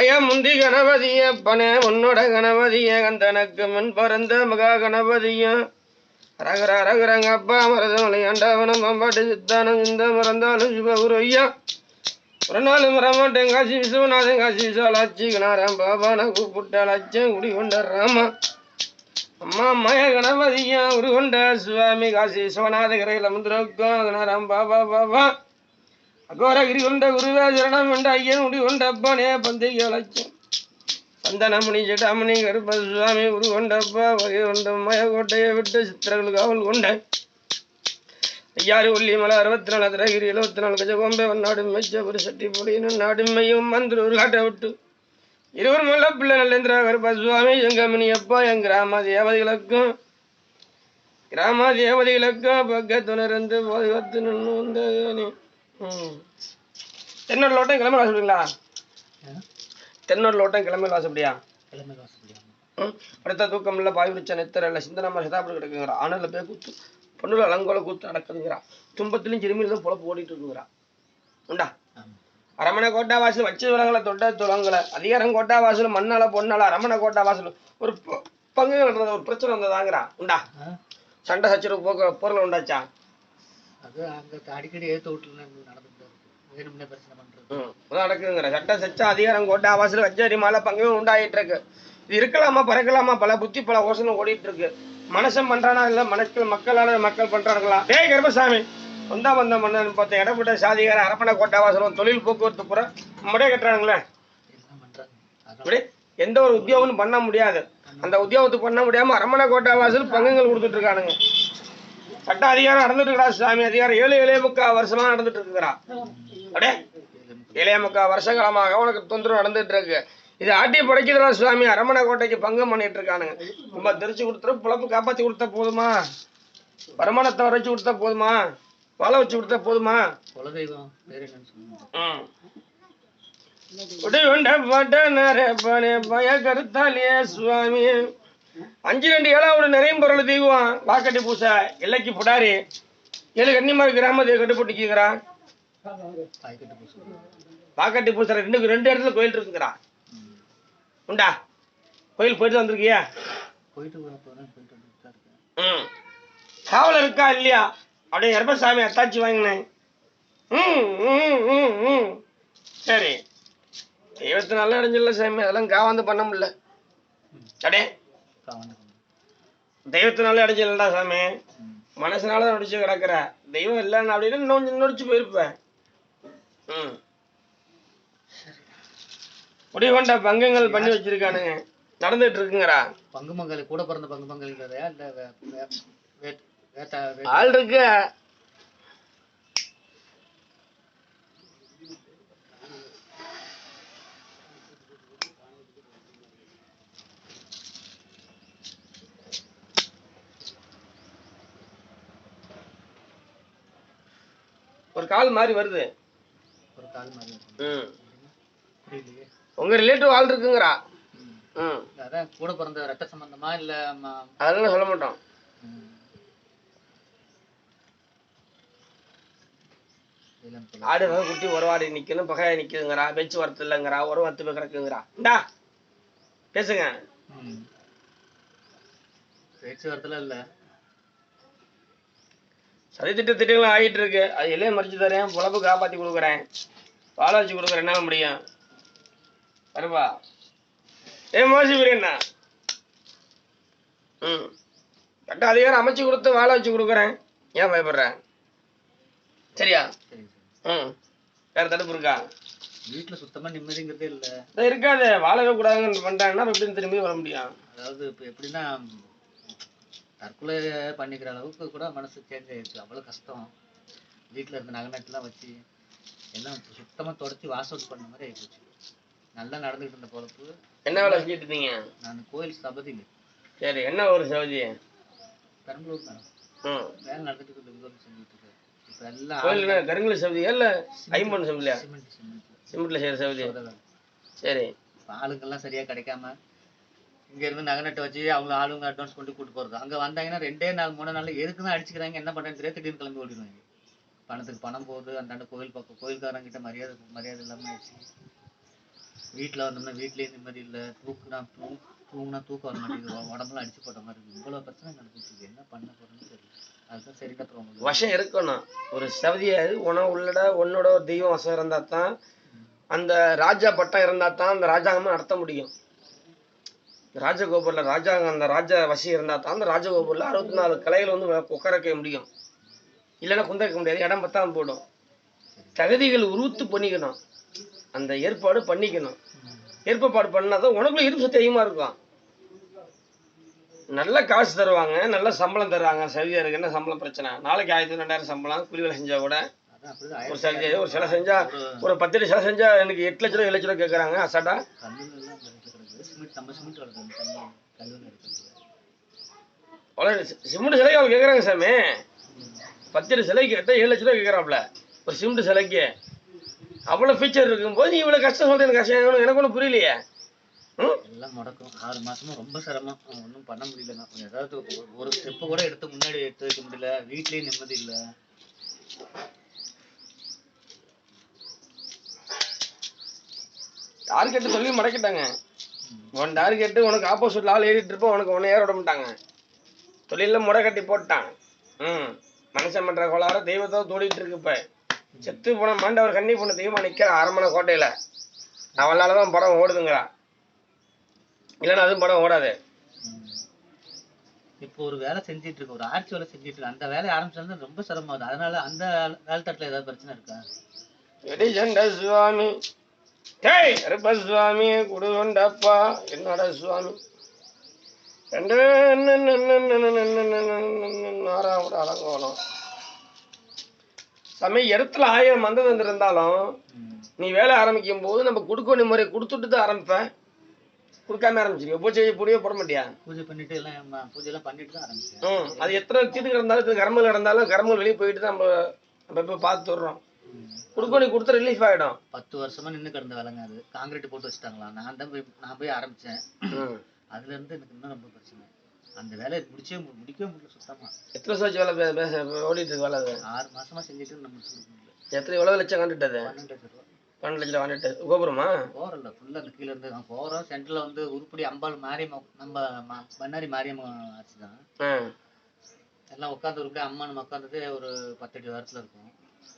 தாய முந்தி கணபதிய பனே உன்னோட கணபதிய கந்தனக்கு முன் பறந்த மகா கணபதிய. ரகர ரகரங்க அப்பா மரதமலை அண்டாவனம் அம்பாட்டு சித்தானம் இந்த மறந்தாலும் சிவகுரு ஒரு நாள் மரமாட்டேன் காசி விஸ்வநாதன் காசி விசாலாச்சி கணாராம் பாபான கூப்பிட்டால் அச்சன் குடி கொண்ட ராமா. அம்மா மய கணபதியா உருகொண்ட சுவாமி காசி விஸ்வநாத கரையில் முந்திரோக்கம் கணாராம் பாபா பாபா. அகோரகிரி கொண்ட குருவே சரணம் கொண்ட ஐயன் முடி கொண்ட அப்பனே பந்திகை அழைச்சேன் சந்தனமணி ஜடாமணி கருப்ப சுவாமி குரு கொண்டப்பா வகை கொண்ட மயக்கோட்டையை விட்டு சித்திரங்கள் காவல் கொண்ட ஐயாறு ஒல்லி மலை அறுபத்தி நாலு அதிரகிரி எழுபத்தி நாலு கஜகோம்பை வன்னாடு மெச்சபுரி சட்டி பொடியின நாடுமையும் மந்திர ஒரு காட்டை விட்டு. இருவர் மல்ல பிள்ளை நல்லேந்திரா கருப்ப சுவாமி எங்கமணி அப்பா என் கிராம தேவதைகளுக்கும் கிராம தேவதைகளுக்கும் பக்கத்துணர்ந்து பாதுகாத்து நின்று வந்தேனே. ம். தென்னூர் லோட்டம் கிளம்பி வாசப்படிங்களா தென்னூர் லோட்டம் கிளம்பி வாசப்படியா கிழமை வாசப்படியாமா ம். அடுத்த தூக்கம் இல்லை பாய் விரிச்ச நெத்தர இல்லை சிந்தனமா சதாபடி கிடக்குங்கிறா ஆனல போய் கூத்து பொண்ணுல அலங்கோல கூத்து அடக்குதுங்கிறா துன்பத்திலும் சிறுமியில தான் பொழப்பு ஓடிட்டு இருக்குங்கிறா. உண்டா? அரமணை கோட்டா வாசல் வச்சு விலங்கலை தொட்ட துளங்கலை அதிகாரம் கோட்டா வாசல் மண்ணால பொண்ணால அரமணை கோட்டா வாசல் ஒரு பங்கு ஒரு பிரச்சனை வந்ததாங்கிறா. உண்டா? சண்டை சச்சரவு போக்க பொருள் உண்டாச்சா? அது அங்க அடிக்கடி ஏத்த வீட்டுல நடந்துட்டு இருக்கு. வேணும்னே பிரச்சனை பண்றது. ம் அதான் நடக்குதுங்கிற. சட்ட சச்சா அதிகாரம் கோட்டா வாசல் வச்சரி மாலை உண்டாயிட்டு இருக்கு. இருக்கலாமா பறக்கலாமா? பல புத்தி பல யோசனை ஓடிட்டு இருக்கு. மனுஷன் பண்றானா இல்ல மனக்கள் மக்களால மக்கள் பண்றாங்களா ஏய் சொந்த பந்தம் பண்ணு பார்த்த இடப்பட்ட சாதிகார அரப்பணை கோட்டா வாசலம் தொழில் போக்குவரத்து பூரா அதான். இப்படி எந்த ஒரு உத்தியோகமும் பண்ண முடியாது. அந்த உத்தியோகத்துக்கு பண்ண முடியாம அரமணை கோட்டா வாசல் பங்குகள் கொடுத்துட்டு இருக்கானுங்க. சட்ட அதிகாரம் நடந்துட்டு இருக்கா சாமி அதிகாரம் ஏழு ஏழே முக்கால் வருஷமா நடந்துட்டு இருக்குறா அப்படியே ஏழே முக்கால் வருஷ காலமாக உனக்கு தொந்தரவு நடந்துட்டு இருக்கு இது ஆட்டி படைக்குதுடா சுவாமி. அரமணை கோட்டைக்கு பங்கம் பண்ணிட்டு இருக்கானுங்க ரொம்ப தெரிச்சு கொடுத்துரு பிழப்பு காப்பாத்தி கொடுத்தா போதுமா? வருமானத்தை வரைச்சு கொடுத்தா போதுமா? வாழ வச்சு கொடுத்தா போதுமா? ம். உடையுண்ட பட்டனரே பனே பய கருத்தாலியே சுவாமி. அஞ்சு ரெண்டு ஏழாவோட நிறைய பொருள் தீவுவான். வாக்கட்டி பூசை எல்லைக்கு புடாரி. ஏழு கன்னிமார் கிராமத்தை கட்டுப்பட்டுக்கிறான் பாய்க்கட்டு பூசு வாக்கட்டி ரெண்டு ரெண்டு இடத்துல கோயில் இருக்குங்கிறான் உண்டா? கோயில் போயிட்டு வந்திருக்கியா? போயிட்டு ம். காவல் இருக்கா இல்லையா? அப்படியே எரப்பசாமி அத்தாச்சி வாங்கினேன். ம் ம் ம் ம். சரி. தெய்வத்து நல்லா அடைஞ்சிடல சாமி. அதெல்லாம் காவாந்து பண்ண முடியல. அடே. காவந்து தெய்வத்து நல்ல அடைஞ்சில்லடா சாமி. மனசுனால தான் நடிச்சு கிடக்குற. தெய்வம் இல்லைன்னு அப்படின்னு இன்னும் நடிச்சு போயிருப்பேன். ம். முடிவு கொண்ட பங்கங்கள் பண்ணி வச்சிருக்கானுங்க. நடந்துட்டு இருக்குங்கடா பங்கு மங்கல் கூட பிறந்த பங்கு மங்கல்ங்கிறதையா இல்ல ஆள் இருக்கு? கால் மாதிரி வருது. உங்க ரிலேட்டிவ் ஆள் இருக்குங்கிறா கூட பிறந்த ரத்த சம்பந்தமா இல்ல அதெல்லாம் சொல்ல மாட்டோம். ஆடு குட்டி உறவாடி நிக்கணும் பகையா நிக்குதுங்கிறா பேச்சு வரத்து இல்லைங்கிறா உறவு போய் கிடக்குங்கிறா. இந்தா பேசுங்க. ம். பேச்சுவார்த்தைலாம் இல்ல. சதி திட்ட திட்டங்களும் ஆகிட்டு இருக்கு அது எல்லையை மறிச்சு தரேன் பொழப்பு காப்பாத்தி கொடுக்குறேன். வாழ வச்சு கொடுக்குறேன் என்னால முடியும். வருவா ஏ மோசி பிரியண்ணா ம். கட்ட அதிகாரம் அமைச்சு கொடுத்து வாழ வச்சு கொடுக்குறேன். ஏன் பயப்படுற? சரியா? சரி சரி ம். வேற தடுப்பு இருக்கா? வீட்டுல சுத்தமா நிம்மதிங்கிறதே இல்ல. இருக்காது வாழவே கூடாதுன்னு பண்ணிட்டாங்கன்னா எப்படின்னு திரும்பி வர முடியும். அதாவது இப்ப எப்படின்னா தற்கொலை பண்ணிக்கிற அளவுக்கு கூட மனசு சேஞ்ச் ஆயிடுச்சு அவ்வளவு கஷ்டம். வீட்டுல இருந்த நகை நட்டுலாம் வச்சு எல்லாம் சுத்தமா தொடச்சி வாஷ் அவுட் பண்ண மாதிரி ஆயிப்போச்சு. நல்லா நடந்துகிட்டு இருந்த பொழப்பு. என்ன வேலை செஞ்சுட்டு இருந்தீங்க? நான் கோயில் சபதிங்க சரி என்ன ஒரு சவுதி பெரம்பலூர் மேடம். வேலை நடந்துட்டு இருக்கு பெங்களூர் செஞ்சுட்டு இருக்கு இப்ப எல்லாம் கோயில் கருங்கல் சவுதியா இல்ல? ஐம்பொன் சவுதியா சிமெண்ட் சிமெண்ட். சிமெண்ட்ல செய்யற சவுதி வேலை. சரி. இப்ப ஆளுங்கெல்லாம் சரியா கிடைக்காம இங்க இருந்து நகை வச்சு அவங்க ஆளுங்க அட்வான்ஸ் கொண்டு கூட்டு போறது. அங்க வந்தாங்கன்னா ரெண்டே நாள் மூணு நாள் எதுக்கு தான் அடிச்சுக்கிறாங்க என்ன பண்ணுறேன்னு தெரியாது. திடீர்னு கிளம்பி ஓடிடுவாங்க. பணத்துக்கு பணம் போகுது அந்தாண்ட கோயில் பக்கம் கோயில்காரங்க கிட்ட மரியாதை மரியாதை இல்லாம ஆயிடுச்சு. வீட்டில் வந்தோம்னா வீட்லேயே நிம்மதி இல்லை. தூக்குனா தூ தூங்கினா தூக்கம் வர மாட்டேங்குது. உடம்புலாம் அடிச்சு போட்ட மாதிரி இருக்குது. இவ்வளோ பிரச்சனை நடந்துட்டு இருக்கு என்ன பண்ண போகிறேன்னு தெரியல. அதுதான் சரி கட்டுறோம் வசம் இருக்கணும். ஒரு சவதியாது உணவு உள்ளட உன்னோட ஒரு தெய்வம் வசம் இருந்தா தான் அந்த ராஜா பட்டம் இருந்தா தான் அந்த ராஜாங்கமும் நடத்த முடியும். ராஜகோபுரில் ராஜாங்க அந்த ராஜா வசி இருந்தால் தான் அந்த ராஜகோபுரில் அறுபத்தி நாலு கலைகள் வந்து வே- உட்கார வைக்க முடியும். இல்லைன்னா குந்த வைக்க முடியாது. இடம் பத்தாம போடும் தகுதிகள் உருத்து பண்ணிக்கணும். அந்த ஏற்பாடு பண்ணிக்கணும். ஏற்பாடு பண்ணாதான் உனக்குள்ள இருப்பு சக்தி அதிகமாக இருக்கும். நல்ல காசு தருவாங்க நல்ல சம்பளம் தருவாங்க. சவுதியாருக்கு என்ன சம்பளம் பிரச்சனை? நாளைக்கு ஆயிரத்தி ரெண்டாயிரம் சம்பளம் கூலி வேலை செஞ்சால் கூட ஒரு சவுதி ஒரு சிலை செஞ்சா ஒரு பத்து லட்சம் சிலை செஞ்சா எனக்கு எட்டு லட்ச ரூபா ஏழு லட்ச ரூபா கேட்குறாங்க அசாட்டா சிமெண்ட் அவ்வளோ சிலைக்கு அவங்க கேட்குறாங்க சாமி. பத்து லட்சம் சிலைக்கு கேட்டால் ஏழு லட்ச ரூபா கேட்குறாப்புல ஒரு சிமெண்ட் சிலைக்கு. அவ்வளோ ஃபீச்சர் இருக்கும்போது நீ இவ்வளோ கஷ்டம் சொல்ற எனக்கு கஷ்டம். எனக்கு- ஒன்றும் புரியலையே. எல்லாம் முடக்கும். ஆறு மாசமா ரொம்ப சிரமம். ஒன்றும் பண்ண முடியலங்க ஏதாவது ஒரு ஸ்டெப்பு கூட எடுத்து முன்னாடி எடுத்து வைக்க முடியல. வீட்லயும் நிம்மதி இல்லை. டார்கெட்டு சொல்லி மடக்கிட்டாங்க உன் டார்கெட்டு உனக்கு ஆப்போசிட்ல ஆள் ஏறிட்டு இருப்போம் உனக்கு உன்னை ஏற விட மாட்டாங்க. தொழிலில் முறை கட்டி போட்டான். ம். மனுஷன் பண்ற கோளாறு தெய்வத்தோ தோடிட்டு இருக்கு இப்ப. செத்து போன மாண்டவர் கண்ணி பொண்ணு தெய்வமா நிக்கிறான் அரண்மனை கோட்டையில. அவளால தான் படம் ஓடுதுங்கிறா. இல்லைன்னா அதுவும் படம் ஓடாது. இப்போ ஒரு வேலை செஞ்சிட்டு இருக்கு ஒரு ஆட்சி வேலை செஞ்சிட்டு இருக்கு. அந்த வேலையை ஆரம்பிச்சாலும் ரொம்ப சிரமம் அதனால அந்த வேலை தட்டுல ஏதாவது பிரச்சனை இருக்கா? சுவாமி. டேய் அருப்ப சுவாமி குடுகொண்டப்பா என்னோட சுவாமி ரெண்டு ஆறாவது அலங்கோலம் சமய இடத்துல ஆயிரம் மந்தம் வந்திருந்தாலும். நீ வேலை ஆரம்பிக்கும் போது நம்ம கொடுக்க முறை கொடுத்துட்டு தான் ஆரம்பிப்பேன் கொடுக்காம ஆரம்பிச்சிருக்க பூஜை புரிய போட மாட்டியா பூஜை பண்ணிட்டு எல்லாம் பூஜை எல்லாம் பண்ணிட்டு தான் ஆரம்பிச்சேன் அது எத்தனை தீட்டு கிடந்தாலும் கர்மல் கிடந்தாலும் கர்மல் வெளியே போயிட்டு தான் நம்ம நம்ம போய் பார்த்து வர்றோம் ம். கொடுக்க நீ கொடுத்த ரிலீஃப் ஆகிடும் பத்து வருஷமா நின்னு கிடந்த வேலைங்க அது. காங்கிரீட் போட்டு வச்சுட்டாங்களா? நான் தான் போய் நான் போய் ஆரம்பிச்சேன். அதுல இருந்து எனக்கு இன்னும் ரொம்ப பிரச்சனை. அந்த வேலையை முடிச்சே முடிக்கவே முடியல சுத்தமா. எத்தனை ஆச்சு வேலை ஓடிட்டு இருக்கு வேலை ஆறு மாசமா செஞ்சுட்டு நம்ம எத்தனை எவ்வளவு லட்சம் கண்டுட்டது பன்னெண்டு லட்சம் வாங்கிட்டு கோபுரமா? போறல ஃபுல்லா அந்த கீழ இருந்து. நான் போறோம் சென்டர்ல வந்து உருப்படி அம்பாள் மாரியம்ம நம்ம பண்ணாரி மாரியம்ம ஆச்சு தான். எல்லாம் உட்காந்து உருப்படி அம்மான் உட்காந்தது ஒரு பத்தடி வாரத்துல இருக்கும்.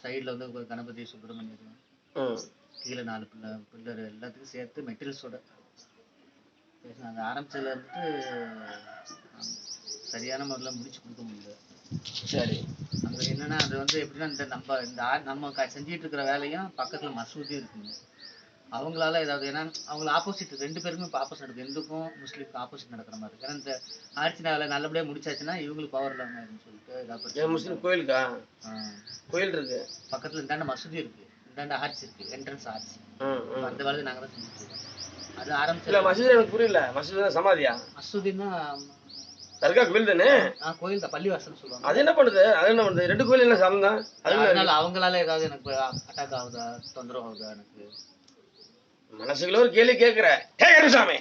சைடுல வந்து கணபதி சுப்பிரமணியம் கீழே நாலு பிள்ளை பில்லர் எல்லாத்துக்கும் சேர்த்து மெட்டீரியல்ஸோட நாங்கள் ஆரம்பிச்சதுல இருந்துட்டு ஆம், சரியான முறையில் முடிச்சு கொடுக்க முடியல. சரி. அங்க என்னன்னா அது வந்து எப்படின்னா இந்த நம்ம இந்த நம்ம செஞ்சிட்டு இருக்கிற வேலையும் பக்கத்துல மசூதி இருக்குங்க. அவங்களால ஏதாவது ஏன்னா அவங்கள ஆப்போசிட் ரெண்டு பேருக்கும் இப்போ ஆப்போசிட் நடக்குது. இந்துக்கும் முஸ்லீமுக்கும் ஆப்போசிட் நடக்கிற மாதிரி இருக்கு. ஏன்னா இந்த ஆட்சி வேலை நல்லபடியா முடிச்சாச்சுன்னா இவங்களுக்கு பவர் இல்லாம ஆயிடும்னு சொல்லிட்டு முஸ்லீம் கோயிலுக்கா. கோயில் இருக்கு. பக்கத்துல இந்தாண்ட மசூதி இருக்கு. இந்தாண்ட ஆர்ச் இருக்கு. Entrance arch. அந்த வேலையை நாங்க தான் செஞ்சுட்டு இருக்கோம். அது இல்ல ஆரம்பிச்சல மசூதி எனக்கு புரியல. மசூதி சமாதியா? மசூதின்னா தர்கா கோயில் தானே? கோயில் தான். பள்ளிவாசல் சொல்லுவாங்க. அது என்ன பண்ணுது? அது என்ன பண்ணுது? ரெண்டு கோயில் என்ன சமம் தான் அது என்ன அதனால அவங்களால ஏதாவது எனக்கு அட்டாக் ஆகுதா? தொந்தரவு ஆகுதா எனக்கு? மனசுக்குள்ள ஒரு கேள்வி கேட்குற. ஹே கருசாமி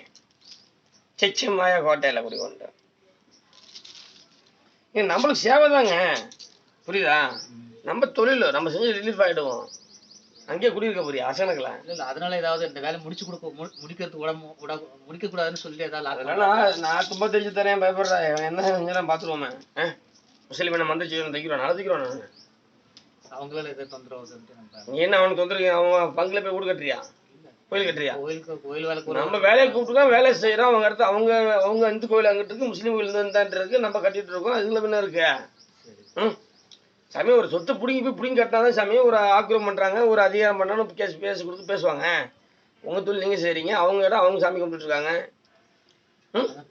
செச்சி மாயா கோட்டையில் குடி கொண்டு. இது நம்மளுக்கு சேவை தாங்க. புரியுதா? நம்ம தொழில் நம்ம செஞ்சு ரிலீஃப் ஆகிடுவோம் அங்கேயே குடியிருக்க போறியா அசனக்கல இல்ல இல்ல அதனால ஏதாவது இந்த வேலை முடிச்சு கொடுக்க மு- முடிக்கிறதுக்கு விட விட முடிக்க கூடாதுன்னு சொல்லி ஏதாவது அதனால நான் தும்ப தெரிஞ்சு தரேன் பயப்படுறேன் இவன் என்ன செஞ்சாலும் பார்த்துருவோமே. முஸ்லீம் என்ன மந்திரிச்சு தைக்கிறோம் நான் தைக்கிறோம் நான் அவங்களால ஏதாவது தொந்தரவு நீ என்ன அவனுக்கு தொந்தரவு அவன் பங்குல போய் வீடு கட்டுறியா? கோயில் கட்டுறியா? கோயில் வேலை நம்ம வேலையை கூப்பிட்டுருக்கோம் வேலை செய்யறோம் அவங்க அடுத்து அவங்க அவங்க இந்து கோயில் அங்கிட்டு இருக்கு முஸ்லீம் கோயில் இந்தாண்டு இருக்கு நம்ம கட்டிட்டு இருக்கோம். இதுல என்ன இருக்கு. ம். சாமி ஒரு சொத்து பிடிங்கி போய் பிடிங்கி கட்டினாதான் சாமி ஒரு ஆக்கிரமம் பண்றாங்க ஒரு அதிகாரம் பண்ணாலும் கேஸ் பேச கொடுத்து பேசுவாங்க. உங்க தொழில் நீங்க செய்றீங்க அவங்க இடம் அவங்க சாமி கும்பிட்டு இருக்காங்க. ம் அதான்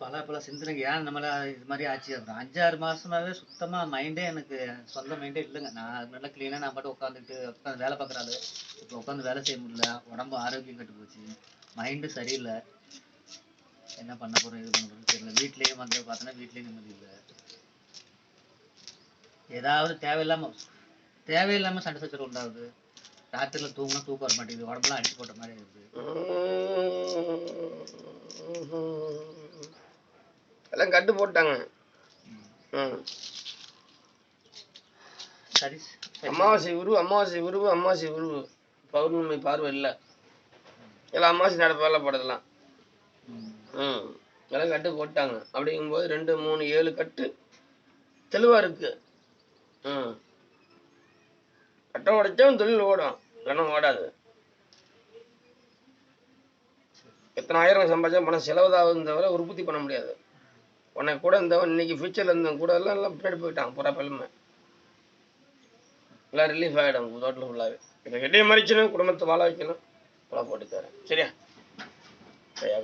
பல பல சிந்தனைக்கு ஏன் நம்மள இது மாதிரி ஆச்சு? அப்புறம் அஞ்சாறு மாசமாவே சுத்தமா மைண்டே எனக்கு சொந்த மைண்டே இல்லைங்க. நான் நல்லா கிளீனா நான் பாட்டு உட்காந்துட்டு உட்காந்து வேலை பார்க்குறாரு இப்போ உட்காந்து வேலை செய்ய முடியல. உடம்பு ஆரோக்கியம் கெட்டு போச்சு. மைண்டு சரியில்லை. என்ன பண்ண போறோம் இது பண்ண போறோம் தெரியல. வீட்லயும் வந்து பார்த்தோன்னா வீட்லயும் நிம்மதி இல்லை. ஏதாவது தேவையில்லாம தேவையில்லாம சண்டை சச்சரவு உண்டாகுது. ராத்திரில தூங்கினா தூக்கம் வர மாட்டேங்குது. உடம்பெல்லாம் அடிச்சு போட்ட மாதிரி இருக்குது எல்லாம் கட்டு போட்டாங்க. சரி அமாவாசை உருவு அமாவாசை உருவு அமாவாசை உருவு. பௌர்ணமி பார்வை இல்லை. எல்லாம் அம்மாசி நடப்பால போடுறதெல்லாம். ம். எல்லாம் கட்டு போட்டாங்க. அப்படிங்கும்போது ரெண்டு மூணு ஏழு கட்டு தெளிவாக இருக்கு. ம். கட்டம் உடைச்சா தொழில் ஓடும். இல்லைன்னா ஓடாது எத்தனை ஆயிரம் சம்பாதிச்சா பணம் செலவுதாகுதுன்னு தவிர உற்பத்தி பண்ண முடியாது. உனக்கு கூட இருந்தவன் இன்னைக்கு ஃபியூச்சரில் இருந்தவன் கூட எல்லாம் எல்லாம் பின்னாடி போயிட்டான் பூரா பெருமை எல்லாம் ரிலீஃப் ஆகிடும் தோட்டில் ஃபுல்லாகவே இப்போ கெட்டிய மறிச்சுன்னு குடும்பத்தை வாழ வைக்கணும். போல போட்டு தரேன். சரியா? சரியா